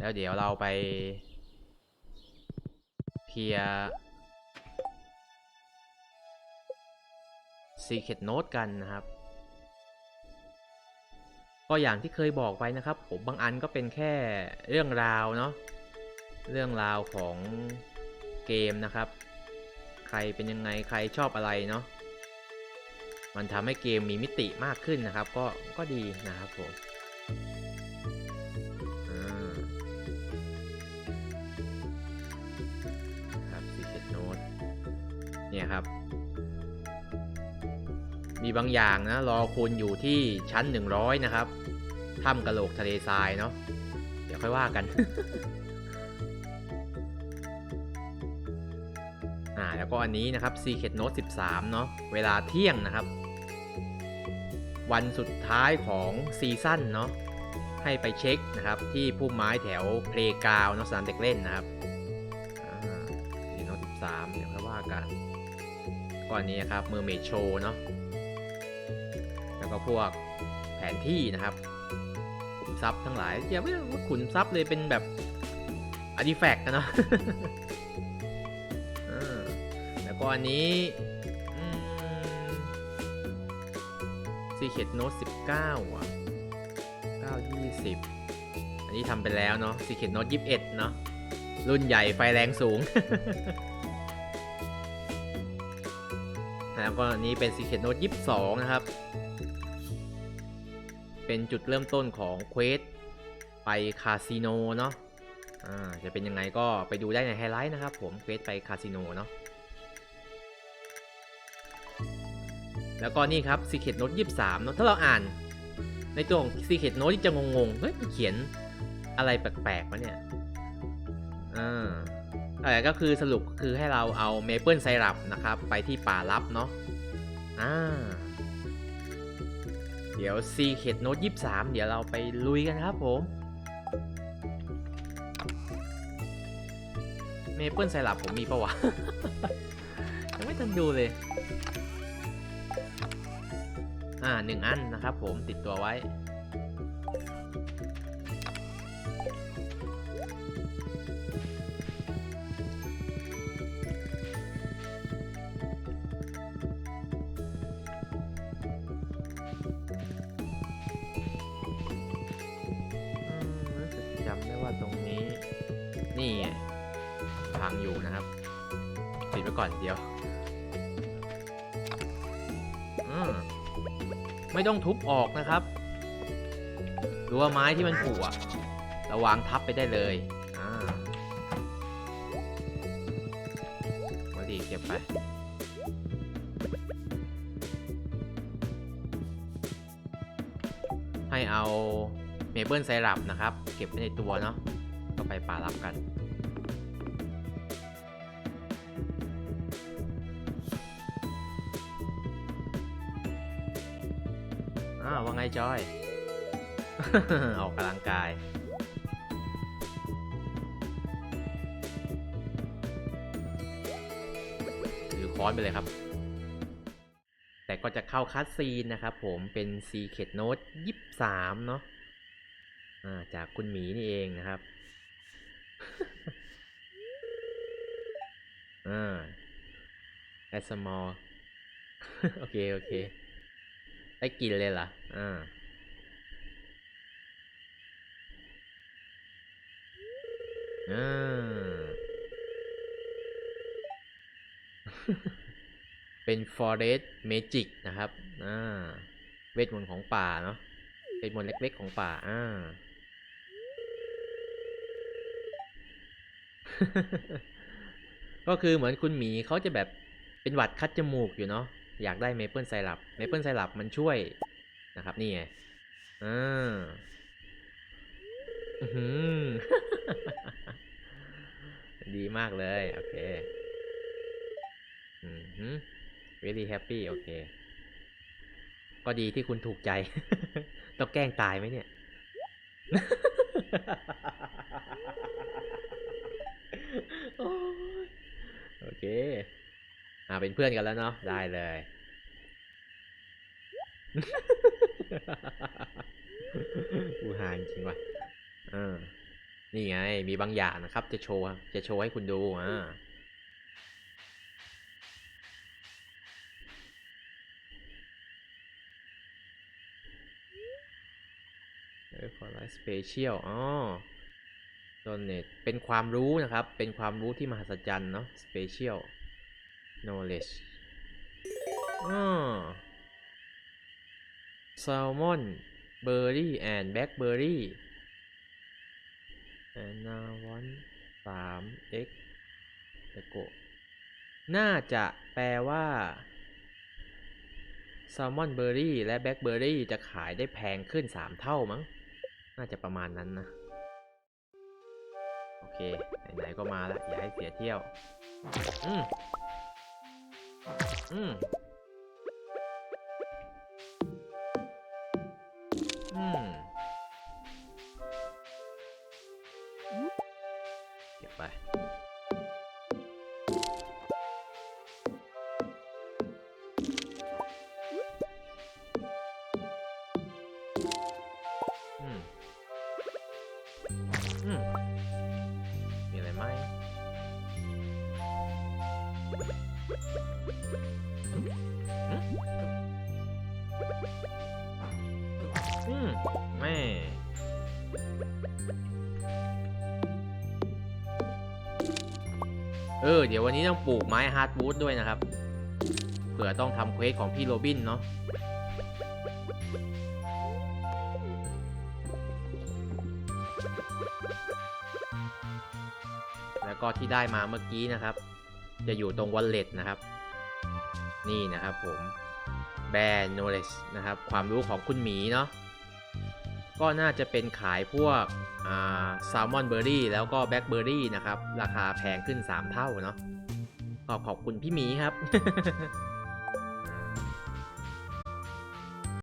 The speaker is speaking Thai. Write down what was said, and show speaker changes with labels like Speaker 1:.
Speaker 1: แล้วเดี๋ยวเราไปเคลียร์ Secret Note กันนะครับ ก็อย่างที่เคยบอกไปนะครับ ผมบางอันก็เป็นแค่เรื่องราวเนาะเรื่องราวของเกมนะครับ ใครเป็นยังไงใครชอบอะไรเนาะมันทำให้เกมมีมิติมากขึ้นนะครับ ก็ก็ดีนะครับผม เนี่ยครับ มีบางอย่างนะรอคุณอยู่ที่ชั้น 100 นะครับถ้ำกะโหลกทะเลทรายเนาะเดี๋ยวค่อยว่ากันอ่าแล้วก็อันนี้นะครับ Secret Note 13 เนาะเวลาเที่ยงนะครับ วันสุดท้ายของซีซั่นเนาะให้ไปเช็คนะครับ ที่พุ่มไม้แถวเพลกาวเนาะสนามเด็กเล่นนะครับ Secret Note 13 เดี๋ยวค่อยว่ากัน ก่อนนี้นะครับเมอร์เมดโชเนาะแล้วก็พวกแผนที่นะครับขุมทรัพย์ทั้งหลายอย่าไม่ว่าขุนทรัพย์เลยเป็นแบบอาร์ติแฟกต์นะเนาะแล้วก็อันนี้อืม Secret Note 19อะ9 20อันนี้ทำไปแล้วเนาะ Secret Note 21เนาะรุ่นใหญ่ไฟแรงสูง แล้วก็นี้เป็น Secret Note 22 นะครับ เป็นจุดเริ่มต้นของเควสไปคาสิโนเนาะอ่าจะเป็นยังไงก็ไปดูได้ในไฮไลท์นะครับผมเควสไปคาสิโนเนาะแล้วก็นี่ครับ Secret Note 23เนาะถ้าเราอ่าน ในตัวของ Secret Note ที่จะงงๆเฮ้ยเขียนอะไรแปลกๆวะเนี่ยอ่า ก็คือสรุปคือให้เราเอาเมเปิลไซรัปนะครับ ไปที่ป่าลับเนาะอ่าเดี๋ยว Secret Note 23 เดี๋ยวเราไปลุยกันครับผมเมเปิลไซรัปผมมีปะวะ ยังไม่ทันดูเลย อ่าหนึ่งอันนะครับผมติดตัวไว้ นี่ไงพังอยู่นะครับปิดไว้ก่อนเดียว อืมไม่ต้องทุบออกนะครับรือว่าไม้ที่มันผุอะเราวางทับไปได้เลยอ่ามาดีเก็บไปให้เอาเมเปิลไซรัปนะครับ เก็บไว้ในตัวเนาะ ป่ารับกัน อ้าวว่าไงจอย ออกกำลังกาย ถือค้อนไปเลยครับ แต่ก็จะเข้าคัดซีนนะครับผมเป็น Secret Note 23เนาะอ่าจากคุณหมีนี่เองนะครับ อ่า as small โอเค โอเค ได้กินเลยเหรอ อ่า อ่า เป็น Forest Magic นะครับ อ่า เวทมนต์ของป่าเนาะเวทมนต์เล็กๆของป่า อ่า ก็คือเหมือนคุณหมีเขาจะแบบเป็นหวัดคัดจมูกอยู่เนาะอยากได้เมเปิลไซรัปเมเปิลไซรัปมันช่วยนะครับนี่ไงอ่าอือหือดีมากเลย โอเคอืมฮึ very happy โอเค ก็ดีที่คุณถูกใจ ต้องแกล้งตายไหมเนี่ย โอ้ยโอเค อ่าเป็นเพื่อนกันแล้วเนาะ ได้เลย กูหาจริงว่ะเออนี่ไง มีบางอย่างนะครับ จะโชว์ จะโชว์ให้คุณดู อ่าเออ for life special อ๋อ donate เป็นความรู้นะครับ เป็นความรู้ที่มหัศจรรย์เนาะ special knowledge อ๋อ salmon berry and blackberry and now one 3 x ตะโกน่าจะแปลว่าแซลมอนเบอร์รี่และแบล็คเบอร์รี่จะขายได้แพงขึ้น 3 เท่ามั้ง น่าจะประมาณนั้นนะ เคไหนๆก็มาแล้วอย่าให้เสียเที่ยว อืมอืม เออ เดี๋ยววันนี้ต้องปลูกไม้ฮาร์ดวูดด้วยนะครับ เผื่อต้องทำเควสของพี่โรบินเนาะแล้วก็ที่ได้มาเมื่อกี้นะครับ จะอยู่ตรง wallet นะครับ นี่นะครับผม bear knowledge นะครับ ความรู้ของคุณหมีเนาะ ก็น่าจะเป็นขายพวกแซลมอนเบอร์รี่แล้วก็แบล็คเบอร์รี่นะครับ ราคาแพงขึ้น 3 เท่าเนาะก็ขอบคุณพี่หมีครับ